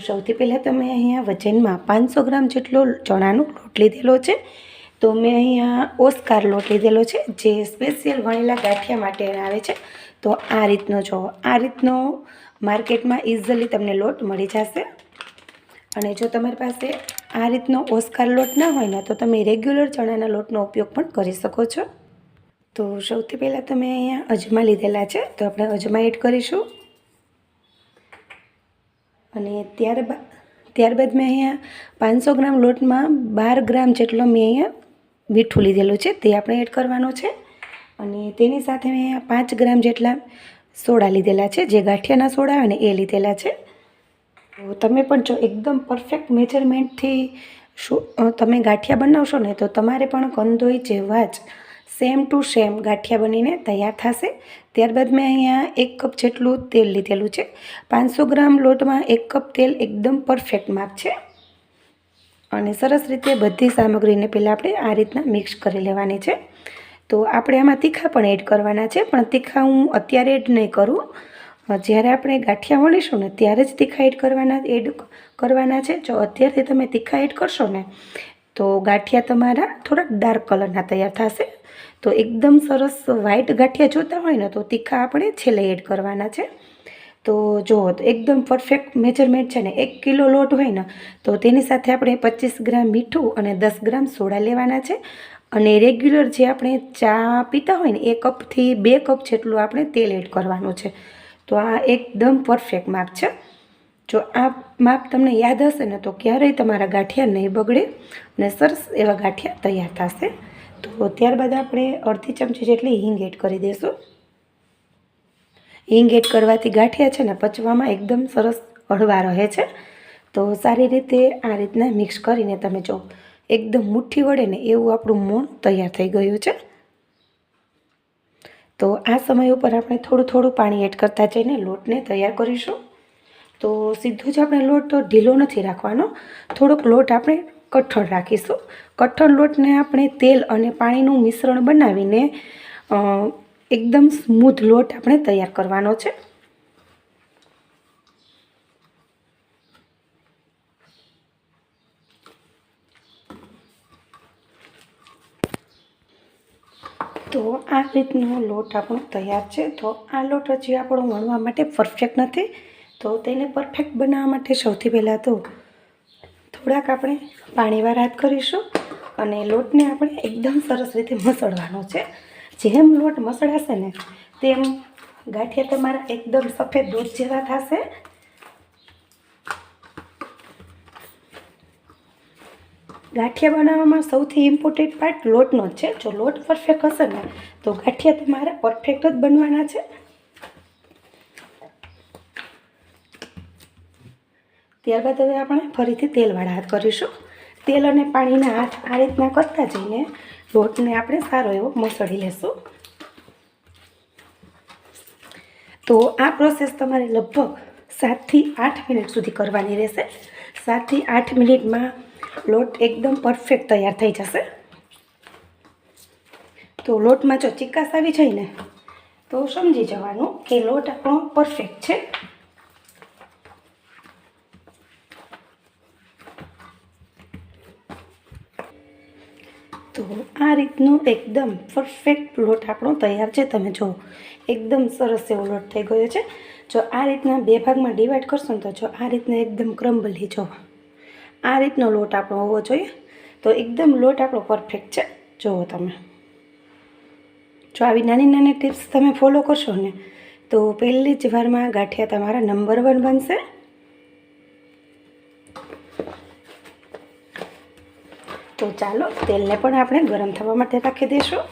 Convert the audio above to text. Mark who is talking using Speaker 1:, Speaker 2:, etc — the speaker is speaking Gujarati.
Speaker 1: સૌથી પહેલાં તમે અહીંયા વજનમાં પાંચસો ગ્રામ જેટલો ચણાનો લોટ લીધેલો છે. તો મેં અહીંયા ઓસ્કાર લોટ લીધેલો છે, જે સ્પેશિયલ વણેલા ગાંઠિયા માટે આવે છે. તો આ રીતનો જો, આ રીતનો માર્કેટમાં ઇઝીલી તમને લોટ મળી જશે. અને જો તમારી પાસે આ રીતનો ઓસ્કાર લોટ ના હોય ને, તો તમે રેગ્યુલર ચણાના લોટનો ઉપયોગ પણ કરી શકો છો. તો સૌથી પહેલાં તમે અહીંયા અજમા લીધેલા છે, તો આપણે અજમા એડ કરીશું. અને ત્યારબાદ ત્યારબાદ મેં અહીંયા પાંચસો ગ્રામ લોટમાં બાર ગ્રામ જેટલો મેં અહીંયા મીઠું લીધેલું છે, તે આપણે એડ કરવાનું છે. અને તેની સાથે મેં અહીંયા પાંચ ગ્રામ જેટલા સોડા લીધેલા છે, જે ગાંઠિયાના સોડા આવે ને એ લીધેલા છે. તો તમે પણ જો એકદમ પરફેક્ટ મેજરમેન્ટથી શું તમે ગાંઠિયા બનાવશો ને તો તમારે પણ કંદોઈ જેવા જ સેમ ટુ સેમ ગાંઠિયા બનીને તૈયાર થશે. ત્યારબાદ મેં અહીંયા એક કપ જેટલું તેલ લીધેલું છે. પાંચસો ગ્રામ લોટમાં એક કપ તેલ એકદમ પરફેક્ટ માપ છે. અને સરસ રીતે બધી સામગ્રીને પહેલાં આપણે આ રીતના મિક્સ કરી લેવાની છે. તો આપણે આમાં તીખા પણ એડ કરવાના છે, પણ તીખા હું અત્યારે એડ નહીં કરું. જ્યારે આપણે ગાંઠિયા વણીશું ને ત્યારે જ તીખા એડ કરવાના એડ કરવાના છે. જો અત્યારથી તમે તીખા એડ કરશો ને તો ગાંઠિયા તમારા થોડાક ડાર્ક કલરના તૈયાર થશે. તો એકદમ સરસ વ્હાઇટ ગાંઠિયા જોતા હોય ને તો તીખા આપણે છેલ્લે એડ કરવાના છે. તો જુઓ, તો એકદમ પરફેક્ટ મેજરમેન્ટ છે ને એક કિલો લોટ હોય ને તો તેની સાથે આપણે પચીસ ગ્રામ મીઠું અને દસ ગ્રામ સોડા લેવાના છે. અને રેગ્યુલર જે આપણે ચા પીતા હોય ને એ કપથી બે કપ જેટલું આપણે તેલ એડ કરવાનું છે. તો આ એકદમ પરફેક્ટ માપ છે. જો આ માપ તમને યાદ હશે ને, તો ક્યારેય તમારા ગાંઠિયા નહીં બગડે અને સરસ એવા ગાંઠિયા તૈયાર થશે. તો ત્યારબાદ આપણે અડધી ચમચી જેટલી હિંગ એડ કરી દઈશું. હિંગ એડ કરવાથી ગાંઠિયા છે ને, પચવામાં એકદમ સરસ હળવા રહે છે. તો સારી રીતે આ રીતના મિક્સ કરીને તમે જો એકદમ મુઠ્ઠી વળે ને એવું આપણું મોણ તૈયાર થઈ ગયું છે. તો આ સમય ઉપર આપણે થોડું થોડું પાણી એડ કરતા જઈને લોટને તૈયાર કરીશું. તો સીધો જ આપણે લોટ ઢીલો નથી રાખવાનો. થોડોક લોટ આપણે કઠણ રાખીશું. કઠણ લોટને આપણે તેલ અને પાણીનું મિશ્રણ બનાવીને એકદમ સ્મૂથ લોટ આપણે તૈયાર કરવાનો છે. તો આ રીતનો લોટ આપણો તૈયાર છે. તો આ લોટ હજી આપણો વણવા માટે પરફેક્ટ નથી. તો તેને પરફેક્ટ બનાવવા માટે સૌથી પહેલાં તો થોડાક આપણે પાણીવાર હાથ કરીશું અને લોટને આપણે એકદમ સરસ રીતે મસળવાનો છે. જેમ લોટ મસળાશે ને તેમ ગાંઠિયા તમારા એકદમ સફેદ દૂધ જેવા થશે. ગાંઠિયા બનાવવામાં સૌથી ઇમ્પોર્ટન્ટ પાર્ટ લોટનો જ છે. જો લોટ પરફેક્ટ હશે ને તો ગાંઠિયા તમારા પરફેક્ટ જ બનવાના છે. ત્યારબાદ હવે આપણે ફરીથી તેલવાળા હાથ કરીશું. તેલ અને પાણીના હાથ આ રીતના કરતા જઈને લોટને આપણે સારો એવો મસળી લેશું. તો આ પ્રોસેસ તમારે લગભગ સાતથી આઠ મિનિટ સુધી કરવાની રહેશે. સાતથી આઠ મિનિટમાં લોટ એકદમ પરફેક્ટ તૈયાર થઈ જશે. તો લોટમાં જો ચિકાસ આવી જાય ને, તો સમજી જવાનું કે લોટ આપણો પરફેક્ટ છે. તો આ રીતનું એકદમ પરફેક્ટ લોટ આપણો તૈયાર છે. તમે જુઓ એકદમ સરસ એવો લોટ થઈ ગયો છે. જો આ રીતના બે ભાગમાં ડિવાઈડ કરશો ને તો જો આ રીતના એકદમ ક્રમ્બલી જો. આ રીતનો લોટ આપણો હોવો જોઈએ. તો એકદમ લોટ આપણો પરફેક્ટ છે. જુઓ તમે. જો આવી નાની નાની ટિપ્સ તમે ફોલો કરશો ને, તો પહેલી જ વારમાં ગાંઠિયા તમારા નંબર વન બનશે. તો ચાલો તેલને પણ આપણે ગરમ થવા માટે રાખી દઈશું.